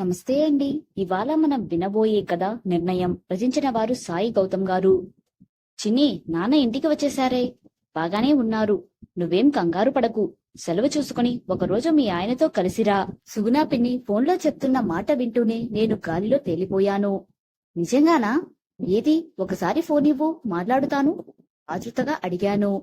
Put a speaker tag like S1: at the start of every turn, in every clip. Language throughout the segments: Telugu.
S1: నమస్తే అండి. ఇవాళ మనం వినబోయే కథ నిర్ణయం. రచించిన వారు సాయి గౌతమ్ గారు. చిన్ని నాన్న ఇంటికి వచ్చేశారే బాగానే ఉన్నారు. నువ్వేం కంగారు పడకు. సెలవు చూసుకుని ఒకరోజు మీ ఆయనతో కలిసిరా. సుగుణా పిన్ని ఫోన్లో చెప్తున్న మాట వింటూనే నేను గాలిలో తేలిపోయాను. నిజంగానా? ఏది? ఒకసారి ఫోన్ ఇవ్వు మాట్లాడుతాను. ఆతృతగా అడిగాను.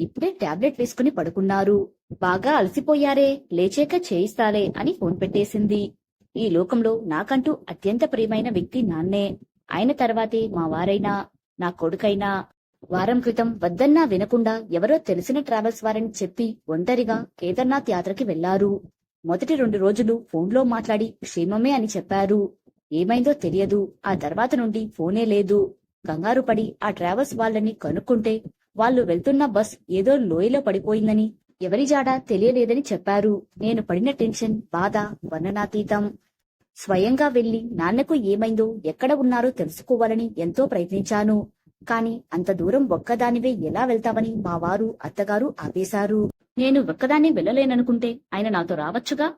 S1: ఇప్పుడే టాబ్లెట్ వేసుకుని పడుకున్నారు. బాగా అలసిపోయారే లేచాక చేయిస్తాలే అని ఫోన్ పెట్టేసింది. ఈ లోకంలో నాకంటూ అత్యంత ప్రియమైన వ్యక్తి నాన్నే. ఆయన తర్వాతే మా వారైనా నా కొడుకైనా. వారం క్రితం వద్దన్నా వినకుండా ఎవరో తెలిసిన ట్రావెల్స్ వారని చెప్పి ఒంటరిగా కేదార్నాథ్ యాత్రకి వెళ్ళారు మొదటి రెండు రోజులు ఫోన్లో మాట్లాడి క్షేమమే అని చెప్పారు. ఏమైందో తెలియదు. ఆ తర్వాత నుండి ఫోనే లేదు. కంగారు పడి ఆ ట్రావెల్స్ వాళ్ళని కనుక్కుంటే వాళ్ళు వెళ్తున్న బస్ ఏదో లోయలో పడిపోయిందని ఎవరి జాడ తెలియలేదని చెప్పారు. నేను పడిన టెన్షన్ బాధ వర్ణనాతీతం. స్వయంగా వెళ్ళి నాన్నకు ఏమైందో ఎక్కడ ఉన్నారో తెలుసుకోవాలని ఎంతో ప్రయత్నించాను. కాని అంత దూరం ఒక్కదానివే ఎలా వెళ్తామని మా వారు అత్తగారు ఆపేశారు. నేను ఒక్కదాన్ని వెళ్ళలేననుకుంటే ఆయన నాతో రావచ్చుగా?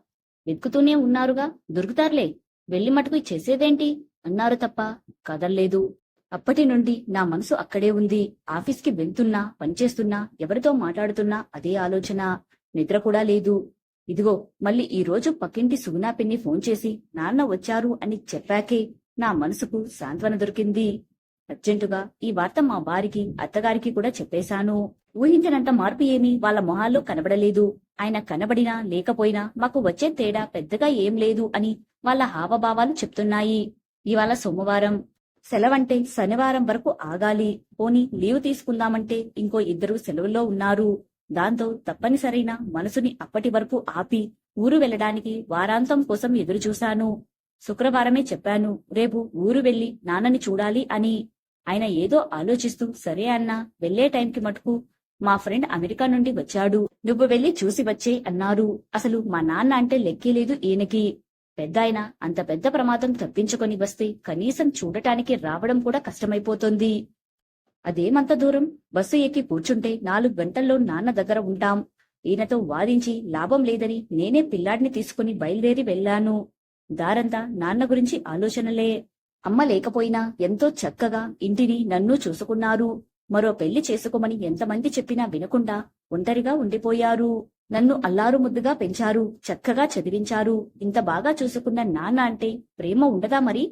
S1: వెతుకుతూనే ఉన్నారుగా? దొరుకుతారులే. వెళ్ళి మటుకు చేసేదేంటి? అన్నారు తప్ప కదల్లేదు. అప్పటి నుండి నా మనసు అక్కడే ఉంది. ఆఫీస్కి వెళ్తున్నా పనిచేస్తున్నా ఎవరితో మాట్లాడుతున్నా అదే ఆలోచన. నిద్ర కూడా లేదు. ఇదిగో మళ్ళీ ఈ రోజు పక్కింటి సుగుణా పిన్ని ఫోన్ చేసి నాన్న వచ్చారు అని చెప్పాకే నా మనసుకు సాంత్వన దొరికింది. అర్జెంటుగా ఈ వార్త మా వారికి అత్తగారికి కూడా చెప్పేశాను. ఊహించినంత మార్పు ఏమీ వాళ్ళ మొహాల్లో కనబడలేదు. ఆయన కనబడినా లేకపోయినా మాకు వచ్చే తేడా పెద్దగా ఏం లేదు అని వాళ్ళ హావభావాలు చెప్తున్నాయి. ఇవాళ సోమవారం. సెలవంటే శనివారం వరకు ఆగాలి. పోని లీవ్ తీసుకుందామంటే ఇంకో ఇద్దరు సెలవుల్లో ఉన్నారు. దాంతో తప్పనిసరైన మనసుని అప్పటి వరకు ఆపి ఊరు వెళ్ళడానికి వారాంతం కోసం ఎదురుచూశాను శుక్రవారమే చెప్పాను రేపు ఊరు వెళ్ళి నాన్నని చూడాలి అని. ఆయన ఏదో ఆలోచిస్తూ సరే అన్నా వెళ్ళే టైంకి మటుకు మా ఫ్రెండ్ అమెరికా నుండి వచ్చాడు. నువ్వు వెళ్ళి చూసి వచ్చే అన్నారు. అసలు మా నాన్న అంటే లెక్కేలేదు ఈయనకి. పెద్దాయన అంత పెద్ద ప్రమాదం తప్పించుకొని వస్తే కనీసం చూడటానికి రావడం కూడా కష్టమైపోతుంది. అదేమంత దూరం బస్సు ఎక్కి కూర్చుంటే నాలుగు గంటల్లో నాన్న దగ్గర ఉంటాం. ఈయనతో వాదించి లాభం లేదని నేనే పిల్లాడిని తీసుకుని బయలుదేరి వెళ్ళాను దారంతా నాన్న గురించి ఆలోచనలే. అమ్మ లేకపోయినా ఎంతో చక్కగా ఇంటిని నన్ను చూసుకున్నారు. మరో పెళ్ళి చేసుకోమని ఎంతమంది చెప్పినా వినకుండా ఒంటరిగా ఉండిపోయారు. నన్ను అల్లారు ముద్దుగా పెంచారు చక్కగా చదివించారు. ఇంత బాగా చూసుకున్న నాన్న అంటే ప్రేమ ఉండదా మరి?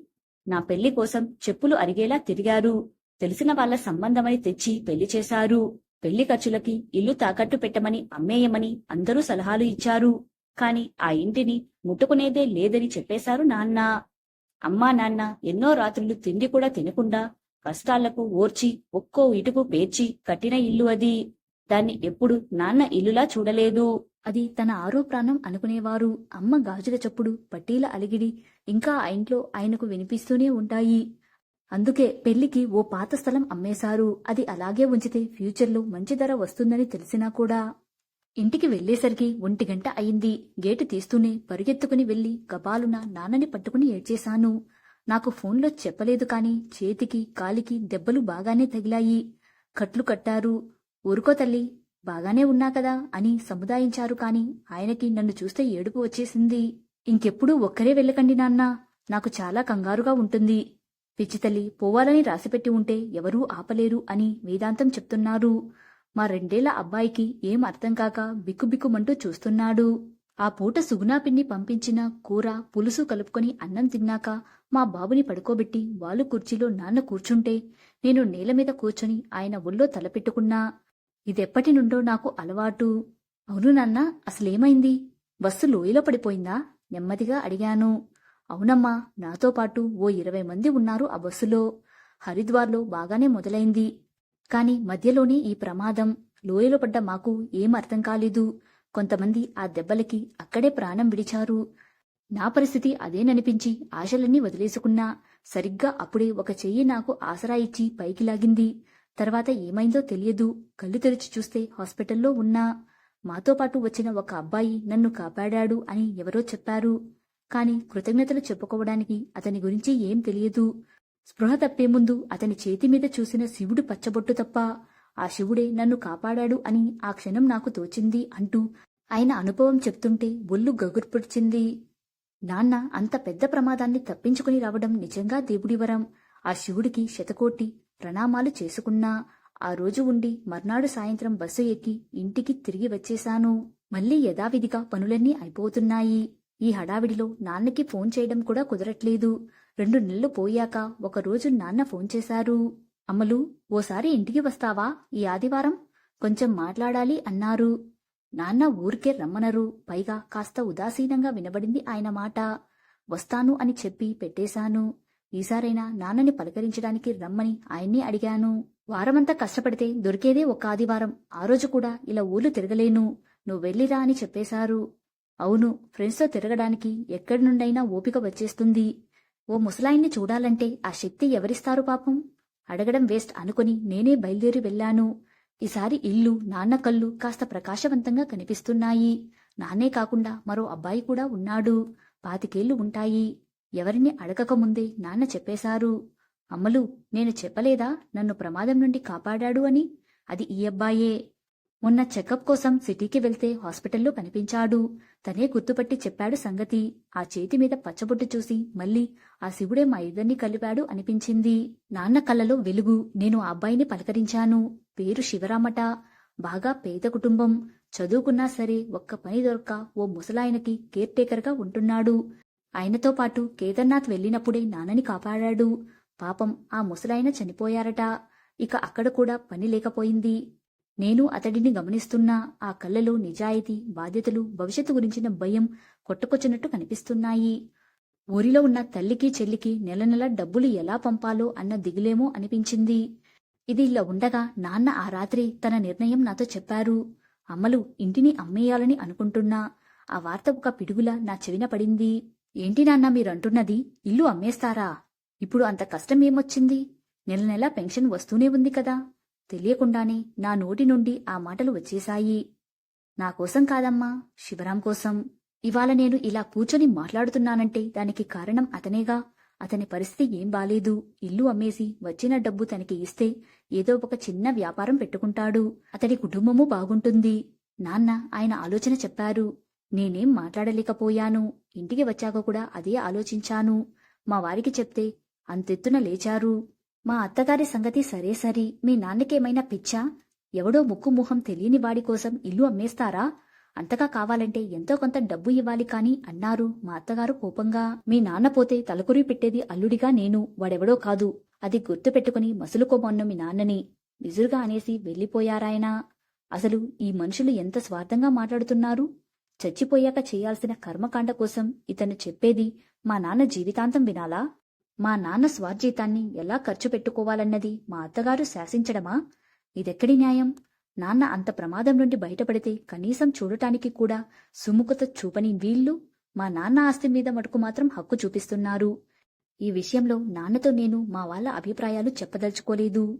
S1: నా పెళ్ళి కోసం చెప్పులు అరిగేలా తిరిగారు. తెలిసిన వాళ్ళ సంబంధమని తెచ్చి పెళ్ళి చేశారు. పెళ్ళి ఖర్చులకి ఇల్లు తాకట్టు పెట్టమని అమ్మేయమని అందరూ సలహాలు ఇచ్చారు. కాని ఆ ఇంటిని ముట్టుకునేదే లేదని చెప్పేశారు నాన్న. అమ్మా నాన్న ఎన్నో రాత్రులు తిండి కూడా తినకుండా కష్టాలకు ఓర్చి ఒక్కో ఇటుకు పేర్చి కట్టిన ఇల్లు అది. దాన్ని ఎప్పుడు నాన్న ఇల్లులా చూడలేదు. అది తన ఆరో ప్రాణం అనుకునేవారు. అమ్మ గాజుల చప్పుడు పట్టీల అలిగిడి ఇంకా ఆ ఇంట్లో ఆయనకు వినిపిస్తూనే ఉంటాయి. అందుకే పెళ్ళికి ఓ పాత స్థలం అమ్మేశారు. అది అలాగే ఉంచితే ఫ్యూచర్లో మంచి ధర వస్తుందని తెలిసినా కూడా. ఇంటికి వెళ్ళేసరికి ఒంటి గంట అయింది. గేటు తీస్తూనే పరిగెత్తుకుని వెళ్ళి గబాలున నాన్నని పట్టుకుని ఏడ్చేశాను. నాకు ఫోన్లో చెప్పలేదు కాని చేతికి కాలికి దెబ్బలు బాగానే తగిలాయి. కట్లు కట్టారు. ఊరుకో తల్లి బాగానే ఉన్నా కదా అని సముదాయించారు కాని ఆయనకి నన్ను చూస్తే ఏడుపు వచ్చేసింది. ఇంకెప్పుడూ ఒక్కరే వెళ్ళకండి నాన్నా నాకు చాలా కంగారుగా ఉంటుంది. పిచ్చితల్లి పోవాలని రాసిపెట్టి ఉంటే ఎవరూ ఆపలేరు అని వేదాంతం చెప్తున్నారు. మా రెండేళ్ళ అబ్బాయికి ఏం అర్థం కాక బిక్కుబిక్కుమంటూ చూస్తున్నాడు. ఆ పూట సుగుణా పిన్ని పంపించిన కూర పులుసు కలుపుకొని అన్నం తిన్నాక మా బాబుని పడుకోబెట్టి వాళ్ళు కుర్చీలో నాన్న కూర్చుంటే నేను నేల మీద కూర్చొని ఆయన ఒళ్ళో తలపెట్టుకున్నా. ఇదెప్పటి నుండో నాకు అలవాటు. అవును నాన్న అసలేమైంది? బస్సు లోయలో పడిపోయిందా? నెమ్మదిగా అడిగాను. అవునమ్మా నాతో పాటు ఓ ఇరవై మంది ఉన్నారు ఆ బస్సులో. హరిద్వార్లో బాగానే మొదలైంది. కాని మధ్యలోనే ఈ ప్రమాదం. లోయలో పడ్డ మాకు ఏం అర్థం కాలేదు. కొంతమంది ఆ దెబ్బలకి అక్కడే ప్రాణం విడిచారు. నా పరిస్థితి అదేననిపించి ఆశలన్నీ వదిలేసుకున్నా. సరిగ్గా అప్పుడే ఒక చెయ్యి నాకు ఆసరా ఇచ్చి పైకి లాగింది. తర్వాత ఏమైందో తెలియదు. కళ్ళు తెరిచి చూస్తే హాస్పిటల్లో ఉన్నా మాతో పాటు వచ్చిన ఒక అబ్బాయి నన్ను కాపాడాడు అని ఎవరో చెప్పారు. కాని కృతజ్ఞతలు చెప్పుకోవడానికి అతని గురించి ఏం తెలియదు. స్పృహ తప్పే ముందు అతని చేతి మీద చూసిన శివుడు పచ్చబొట్టు తప్ప ఆ శివుడే నన్ను కాపాడాడు అని ఆ క్షణం నాకు తోచింది అంటూ ఆయన అనుభవం చెప్తుంటే ఒళ్ళు గగుర్పొడిచింది
S2: నాన్న అంత పెద్ద ప్రమాదాన్ని తప్పించుకుని రావడం నిజంగా దేవుడి వరం. ఆ శివుడికి శతకోటి. ప్రణామాలు చేసుకున్నా ఆ రోజు ఉండి మర్నాడు సాయంత్రం బస్సు ఎక్కి ఇంటికి తిరిగి వచ్చేశాను. మళ్ళీ యథావిధిగా పనులన్నీ అయిపోతున్నాయి. ఈ హడావిడిలో నాన్నకి ఫోన్ చేయడం కూడా కుదరట్లేదు. రెండు నెలలు పోయాక ఒకరోజు నాన్న ఫోన్ చేశారు. అమలు ఓసారి ఇంటికి వస్తావా? ఈ ఆదివారం కొంచెం మాట్లాడాలి అన్నారు. నాన్న ఊరికే రమ్మనరు. పైగా కాస్త ఉదాసీనంగా వినబడింది ఆయన మాట. వస్తాను అని చెప్పి పెట్టేశాను. ఈసారైనా నాన్నని పలకరించడానికి రమ్మని ఆయన్ని అడిగాను. వారమంతా కష్టపడితే దొరికేదే ఒక ఆదివారం. ఆ రోజు కూడా ఇలా ఊర్లు తిరగలేను. నువ్వు వెళ్ళిరా అని చెప్పేశారు. అవును ఫ్రెండ్స్తో తిరగడానికి ఎక్కడి నుండైనా ఓపిక వచ్చేస్తుంది. ఓ ముసలాయిన్ని చూడాలంటే ఆ శక్తి ఎవరిస్తారు పాపం? అడగడం వేస్ట్ అనుకుని నేనే బయలుదేరి వెళ్ళాను. ఈసారి ఇల్లు నాన్న కళ్ళు కాస్త ప్రకాశవంతంగా కనిపిస్తున్నాయి. నాన్నే కాకుండా మరో అబ్బాయి కూడా ఉన్నాడు. పాతికేళ్ళు ఉంటాయి. ఎవరిని అడగకముందే నాన్న చెప్పేశారు. అమ్మలు నేను చెప్పలేదా? నన్ను ప్రమాదం నుండి కాపాడాడు అని. అది ఈ అబ్బాయే. మొన్న చెకప్ కోసం సిటీకి వెళ్తే హాస్పిటల్లో కనిపించాడు. తనే గుర్తుపట్టి చెప్పాడు సంగతి. ఆ చేతి మీద పచ్చబొట్టు చూసి మళ్ళీ ఆ శివుడే మా ఇద్దరిని కలిపాడు అనిపించింది. నాన్న కళ్ళలో వెలుగు. నేను ఆ అబ్బాయిని పలకరించాను. పేరు శివరామట. బాగా పేద కుటుంబం. చదువుకున్నా సరే ఒక్క పని దొరక్క ఓ ముసలాయనకి కేర్ టేకర్గా ఉంటున్నాడు. ఆయనతో పాటు కేదార్నాథ్ వెళ్ళినప్పుడే నాన్నని కాపాడాడు. పాపం ఆ ముసలాయన చనిపోయారట. ఇక అక్కడ కూడా పని లేకపోయింది. నేను అతడిని గమనిస్తున్నా. ఆ కళ్ళలో నిజాయితీ బాధ్యతలు భవిష్యత్తు గురించిన భయం కొట్టుకొచ్చినట్టు కనిపిస్తున్నాయి. ఊరిలో ఉన్న తల్లికి చెల్లికి నెల నెల డబ్బులు ఎలా పంపాలో అన్న దిగులేమో అనిపించింది. ఇది ఇలా ఉండగా నాన్న ఆ రాత్రి తన నిర్ణయం నాతో చెప్పారు. అమ్మలు ఇంటిని అమ్మేయాలని అనుకుంటున్నా. ఆ వార్త ఒక పిడుగులా నా చెవిన పడింది. ఏంటి నాన్న మీరంటున్నది? ఇల్లు అమ్మేస్తారా? ఇప్పుడు అంత కష్టం ఏమొచ్చింది నెల నెల పెన్షన్ వస్తూనే ఉంది కదా. తెలియకుండానే నా నోటి నుండి ఆ మాటలు వచ్చేశాయి. నా కోసం కాదమ్మా శివరాం కోసం. ఇవాళ నేను ఇలా కూర్చొని మాట్లాడుతున్నానంటే దానికి కారణం అతనేగా? అతని పరిస్థితి ఏం బాలేదు? ఇల్లు అమ్మేసి వచ్చిన డబ్బు తనకి ఇస్తే ఏదో ఒక చిన్న వ్యాపారం పెట్టుకుంటాడు. అతడి కుటుంబము బాగుంటుంది. నాన్న ఆయన ఆలోచన చెప్పారు. నేనేం మాట్లాడలేకపోయాను. ఇంటికి వచ్చాక కూడా అదే ఆలోచించాను. మా వారికి చెప్తే అంతెత్తున లేచారు. మా అత్తగారి సంగతి సరే సరి. మీ నాన్నకేమైనా పిచ్చా? ఎవడో ముక్కు ముఖం తెలియని వాడి కోసం ఇల్లు అమ్మేస్తారా? అంతగా కావాలంటే ఎంతో కొంత డబ్బు ఇవ్వాలి కాని అన్నారు మా అత్తగారు కోపంగా. మీ నాన్న పోతే తలకురి పెట్టేది అల్లుడిగా నేను. వాడెవడో కాదు. అది గుర్తు పెట్టుకుని మసులుకోమన్ను మీ నాన్నని. నిజురుగా అనేసి వెళ్ళిపోయారాయన అసలు ఈ మనుషులు ఎంత స్వార్థంగా మాట్లాడుతున్నారు? చచ్చిపోయాక చేయాల్సిన కర్మకాండ కోసం ఇతను చెప్పేది మా నాన్న జీవితాంతం వినాలా? మా నాన్న స్వార్జీతాన్ని ఎలా ఖర్చు పెట్టుకోవాలన్నది మా అత్తగారు శాసించడమా? ఇదెక్కడి న్యాయం? నాన్న అంత ప్రమాదం నుండి బయటపడితే కనీసం చూడటానికి కూడా సుముఖత చూపని వీళ్ళు మా నాన్న ఆస్తి మీద మటుకు మాత్రం హక్కు చూపిస్తున్నారు. ఈ విషయంలో నాన్నతో నేను మా వాళ్ళ అభిప్రాయాలు చెప్పదలుచుకోలేదు.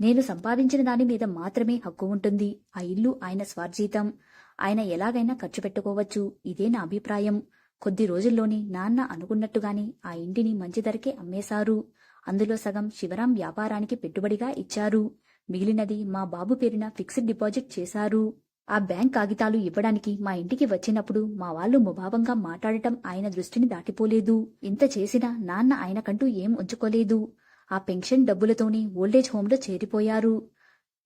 S2: నేను సంపాదించిన దాని మీద మాత్రమే హక్కు ఉంటుంది. ఆ ఇల్లు ఆయన స్వార్జీతం. ఆయన ఎలాగైనా ఖర్చు పెట్టుకోవచ్చు. ఇదే నా అభిప్రాయం. కొద్ది రోజుల్లోనే నాన్న అనుకున్నట్టుగానే ఆ ఇంటిని మంచి ధరకే అమ్మేశారు. అందులో సగం శివరాం వ్యాపారానికి పెట్టుబడిగా ఇచ్చారు. మిగిలినది మా బాబు పేరున ఫిక్స్డ్ డిపాజిట్ చేశారు. ఆ బ్యాంక్ కాగితాలు ఇవ్వడానికి మా ఇంటికి వచ్చినప్పుడు మా వాళ్ళు ముభావంగా మాట్లాడటం ఆయన దృష్టిని దాటిపోలేదు. ఇంత చేసినా నాన్న ఆయనకంటూ ఏం ఉంచుకోలేదు. ఆ పెన్షన్ డబ్బులతోనే ఓల్డేజ్ హోంలో చేరిపోయారు.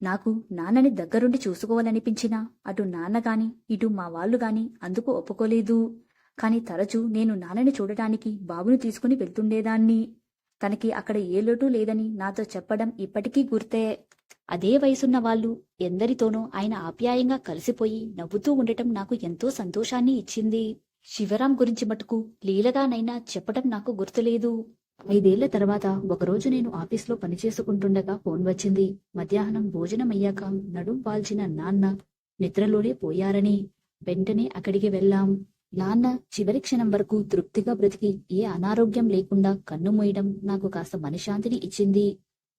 S2: నాకు నాన్నని దగ్గరుండి చూసుకోవాలనిపించినా అటు నాన్నగాని ఇటు మా వాళ్ళు గాని అందుకు ఒప్పుకోలేదు. కాని తరచూ నేను నాన్నని చూడటానికి బాబుని తీసుకుని వెళ్తుండేదాన్ని. తనకి అక్కడ ఏ లోటు లేదని నాతో చెప్పడం ఇప్పటికీ గుర్తే. అదే వయసున్న వాళ్ళు ఎందరితోనో ఆయన ఆప్యాయంగా కలిసిపోయి నవ్వుతూ ఉండటం నాకు ఎంతో సంతోషాన్ని ఇచ్చింది. శివరాం గురించి మటుకు లీలగానైనా చెప్పడం నాకు గుర్తులేదు. ఐదేళ్ళ తర్వాత ఒకరోజు నేను ఆఫీస్లో పనిచేసుకుంటుండగా ఫోన్ వచ్చింది. మధ్యాహ్నం భోజనం అయ్యాక నడుం పాల్చిన నాన్న నిద్రలోనే పోయారని. వెంటనే అక్కడికి వెళ్ళాం. నాన్న చివరి క్షణం వరకు తృప్తిగా బ్రతికి ఏ అనారోగ్యం లేకుండా కన్ను మూయడం నాకు కాస్త మనశ్శాంతిని ఇచ్చింది.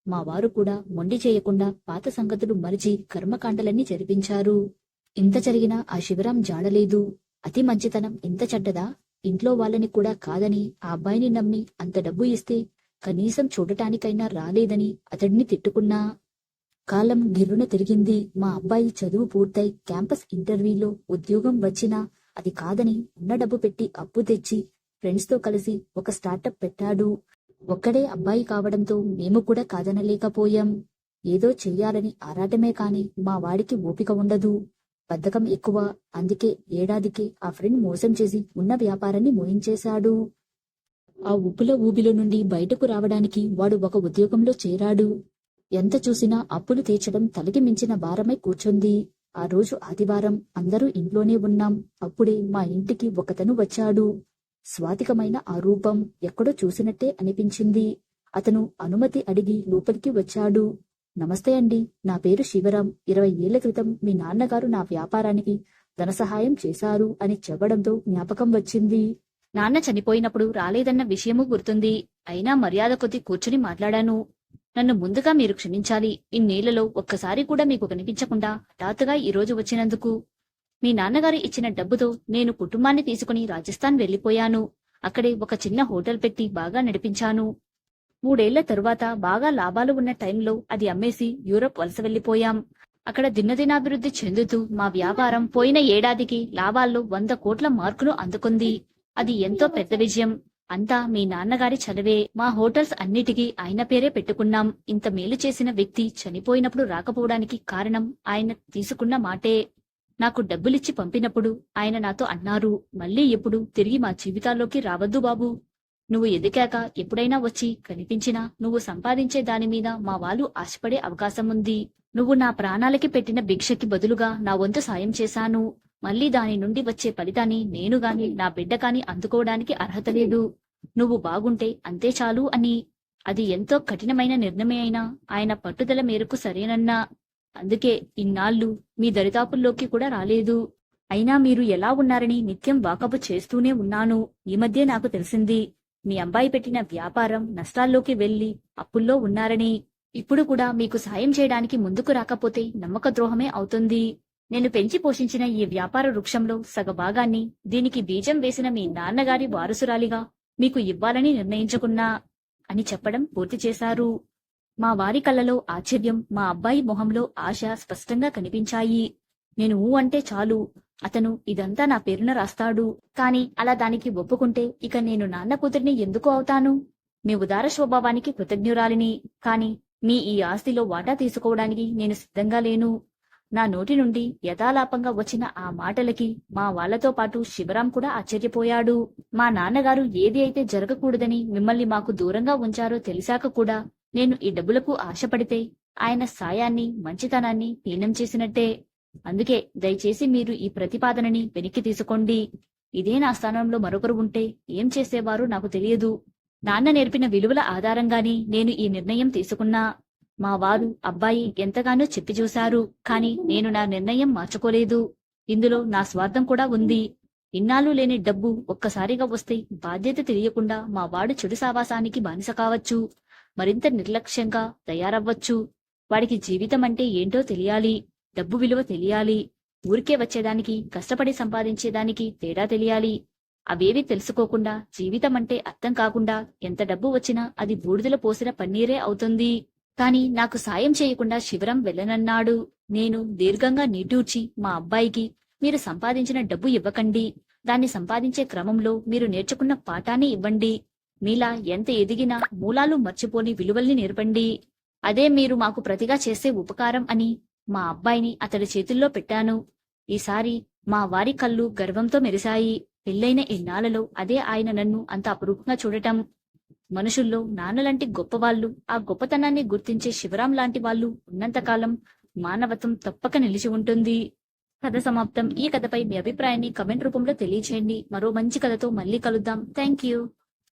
S2: మా వారు కూడా మొండి చేయకుండా పాత సంగతులు మరిచి కర్మకాండలన్నీ జరిపించారు. ఇంత జరిగినా ఆ శివరాం జాడలేదు. అతి మంచితనం ఇంత చెడ్డదా? ఇంట్లో వాళ్ళని కూడా కాదని ఆ అబ్బాయిని నమ్మి అంత డబ్బు ఇస్తే కనీసం చూడటానికైనా రాలేదని అతడిని తిట్టుకున్నా కాలం గిర్రున తిరిగింది. మా అబ్బాయి చదువు పూర్తయి క్యాంపస్ ఇంటర్వ్యూలో ఉద్యోగం వచ్చినా అది కాదని ఉన్న డబ్బు పెట్టి అప్పు తెచ్చి ఫ్రెండ్స్తో కలిసి ఒక స్టార్టప్ పెట్టాడు. ఒక్కడే అబ్బాయి కావడంతో మేము కూడా కాదనలేకపోయాం. ఏదో చెయ్యాలని ఆరాటమే కాని మా వాడికి ఓపిక ఉండదు. బద్ధకం ఎక్కువ. అందుకే ఏడాదికి ఆ ఫ్రెండ్ మోసం చేసి ఉన్న వ్యాపారాన్ని మోహించేశాడు. ఆ ఉప్పుల ఊబిలో నుండి బయటకు రావడానికి వాడు ఒక ఉద్యోగంలో చేరాడు. ఎంత చూసినా అప్పులు తీర్చడం తలకి మించిన భారమై కూర్చుంది. ఆ రోజు ఆదివారం అందరూ ఇంట్లోనే ఉన్నాం. అప్పుడే మా ఇంటికి ఒకతను వచ్చాడు. స్వాతికమైన ఆ రూపం ఎక్కడో చూసినట్టే అనిపించింది. అతను అనుమతి అడిగి లోపలికి వచ్చాడు. నమస్తే అండి. నా పేరు శివరాం. ఇరవై ఏళ్ళ క్రితం మీ నాన్నగారు నా వ్యాపారానికి ధన సహాయం చేశారు అని చెప్పడంతో జ్ఞాపకం వచ్చింది.
S1: నాన్న చనిపోయినప్పుడు రాలేదన్న విషయము గుర్తుంది. అయినా మర్యాద కొద్ది కూర్చుని మాట్లాడాను. నన్ను ముందుగా మీరు క్షమించాలి. ఇన్నేళ్ళలో ఒక్కసారి కూడా మీకు కనిపించకుండా హఠాత్తుగా ఈ రోజు వచ్చినందుకు. మీ నాన్నగారు ఇచ్చిన డబ్బుతో నేను కుటుంబాన్ని తీసుకుని రాజస్థాన్ వెళ్ళిపోయాను అక్కడే ఒక చిన్న హోటల్ పెట్టి బాగా నడిపించాను. మూడేళ్ళ తరువాత బాగా లాభాలు ఉన్న టైంలో అది అమ్మేసి యూరప్ వలస వెళ్ళిపోయాం అక్కడ దినదినాభివృద్ధి చెందుతూ మా వ్యాపారం పోయిన ఏడాదికి లాభాల్లో వంద కోట్ల మార్కును అందుకుంది. అది ఎంతో పెద్ద విజయం. అంతా మీ నాన్నగారి చదివే. మా హోటల్స్ అన్నిటికీ ఆయన పేరే పెట్టుకున్నాం. ఇంత మేలు చేసిన వ్యక్తి చనిపోయినప్పుడు రాకపోవడానికి కారణం ఆయన తీసుకున్న మాటే. నాకు డబ్బులిచ్చి పంపినప్పుడు ఆయన నాతో అన్నారు మళ్ళీ ఎప్పుడు తిరిగి మా జీవితాల్లోకి రావద్దు బాబు. నువ్వు ఎదిగాక ఎప్పుడైనా వచ్చి కనిపించినా నువ్వు సంపాదించే దాని మీద మా వాళ్ళు ఆశపడే అవకాశం ఉంది. నువ్వు నా ప్రాణాలకి పెట్టిన భిక్షకి బదులుగా నా వంతు సాయం చేశాను. మళ్ళీ దాని నుండి వచ్చే ఫలితాన్ని నేను గాని నా బిడ్డ కాని అందుకోవడానికి అర్హత లేదు. నువ్వు బాగుంటే అంతే చాలు అని. అది ఎంతో కఠినమైన నిర్ణయమే అయినా ఆయన పట్టుదల మేరకు సరేనన్నా. అందుకే ఇన్నాళ్ళు మీ దరిదాపుల్లోకి కూడా రాలేదు. అయినా మీరు ఎలా ఉన్నారని నిత్యం వాకపు చేస్తూనే ఉన్నాను. ఈ మధ్య నాకు తెలిసింది. మీ అబ్బాయి పెట్టిన వ్యాపారం నష్టాల్లోకి వెళ్ళి అప్పుల్లో ఉన్నారని. ఇప్పుడు కూడా మీకు సాయం చేయడానికి ముందుకు రాకపోతే నమ్మక ద్రోహమే అవుతుంది. నేను పెంచి పోషించిన ఈ వ్యాపార వృక్షంలో సగభాగాన్ని దీనికి బీజం వేసిన మీ నాన్నగారి వారసురాలిగా మీకు ఇవ్వాలని నిర్ణయించుకున్నా అని చెప్పడం పూర్తి చేశారు. మా వారి కళ్ళలో ఆశ్చర్యం మా అబ్బాయి మొహంలో ఆశ స్పష్టంగా కనిపించాయి. నేను ఊ అంటే చాలు. అతను ఇదంతా నా పేరున రాస్తాడు. కాని అలా దానికి ఒప్పుకుంటే ఇక నేను నాన్న కూతురిని ఎందుకు అవుతాను? మీ ఉదార స్వభావానికి కృతజ్ఞురాలిని. కాని మీ ఈ ఆస్తిలో వాటా తీసుకోవడానికి నేను సిద్ధంగా లేను. నా నోటి నుండి యథాలాపంగా వచ్చిన ఆ మాటలకి మా వాళ్ళతో పాటు శివరాం కూడా ఆశ్చర్యపోయాడు. మా నాన్నగారు ఏది అయితే జరగకూడదని మిమ్మల్ని మాకు దూరంగా ఉంచారో తెలిసాక కూడా నేను ఈ డబ్బులకు ఆశపడితే ఆయన సాయాన్ని మంచితనాన్ని హీనం చేసినట్టే. అందుకే దయచేసి మీరు ఈ ప్రతిపాదనని వెనక్కి తీసుకోండి. ఇదే నా స్థానంలో మరొకరు ఉంటే ఏం చేసేవారు నాకు తెలియదు. నాన్న నేర్పిన విలువల ఆధారంగానే నేను ఈ నిర్ణయం తీసుకున్నా. మా వారు అబ్బాయి ఎంతగానో చెప్పి చూశారు కాని నేను నా నిర్ణయం మార్చుకోలేదు. ఇందులో నా స్వార్థం కూడా ఉంది. ఇన్నాళ్ళు లేని డబ్బు ఒక్కసారిగా వస్తే బాధ్యత తెలియకుండా మా వాడు చెడు సావాసానికి బానిస కావచ్చు. మరింత నిర్లక్ష్యంగా తయారవ్వచ్చు. వాడికి జీవితం అంటే ఏంటో తెలియాలి. డబ్బు విలువ తెలియాలి. ఊరికే వచ్చేదానికి కష్టపడి సంపాదించేదానికి తేడా తెలియాలి. అవేవి తెలుసుకోకుండా జీవితం అంటే అర్థం కాకుండా ఎంత డబ్బు వచ్చినా అది బూడిదలో పోసిన పన్నీరే అవుతుంది. కాని నాకు సాయం చేయకుండా శివరం వెళ్ళనన్నాడు. నేను దీర్ఘంగా నీటూర్చి మా అబ్బాయికి మీరు సంపాదించిన డబ్బు ఇవ్వకండి. దాన్ని సంపాదించే క్రమంలో మీరు నేర్చుకున్న పాఠాన్ని ఇవ్వండి. మీలా ఎంత ఎదిగినా మూలాలు మర్చిపోని విలువల్ని నేర్పండి. అదే మీరు మాకు ప్రతిగా చేసే ఉపకారం అని మా అబ్బాయిని అతడి చేతుల్లో పెట్టాను. ఈసారి మా వారి కళ్ళు గర్వంతో మెరిశాయి. పెళ్ళైన ఇన్నాళ్ళలో అదే ఆయన నన్ను అంత అపురూపంగా చూడటం. మనుషుల్లో నాన్నలాంటి గొప్పవాళ్ళు ఆ గొప్పతనాన్ని గుర్తించే శివరాం లాంటి వాళ్ళు ఉన్నంతకాలం మానవత్వం తప్పక నిలిచి ఉంటుంది. కథ సమాప్తం. ఈ కథపై మీ అభిప్రాయాన్ని కమెంట్ రూపంలో తెలియచేయండి. మరో మంచి కథతో మళ్ళీ కలుద్దాం. Thank you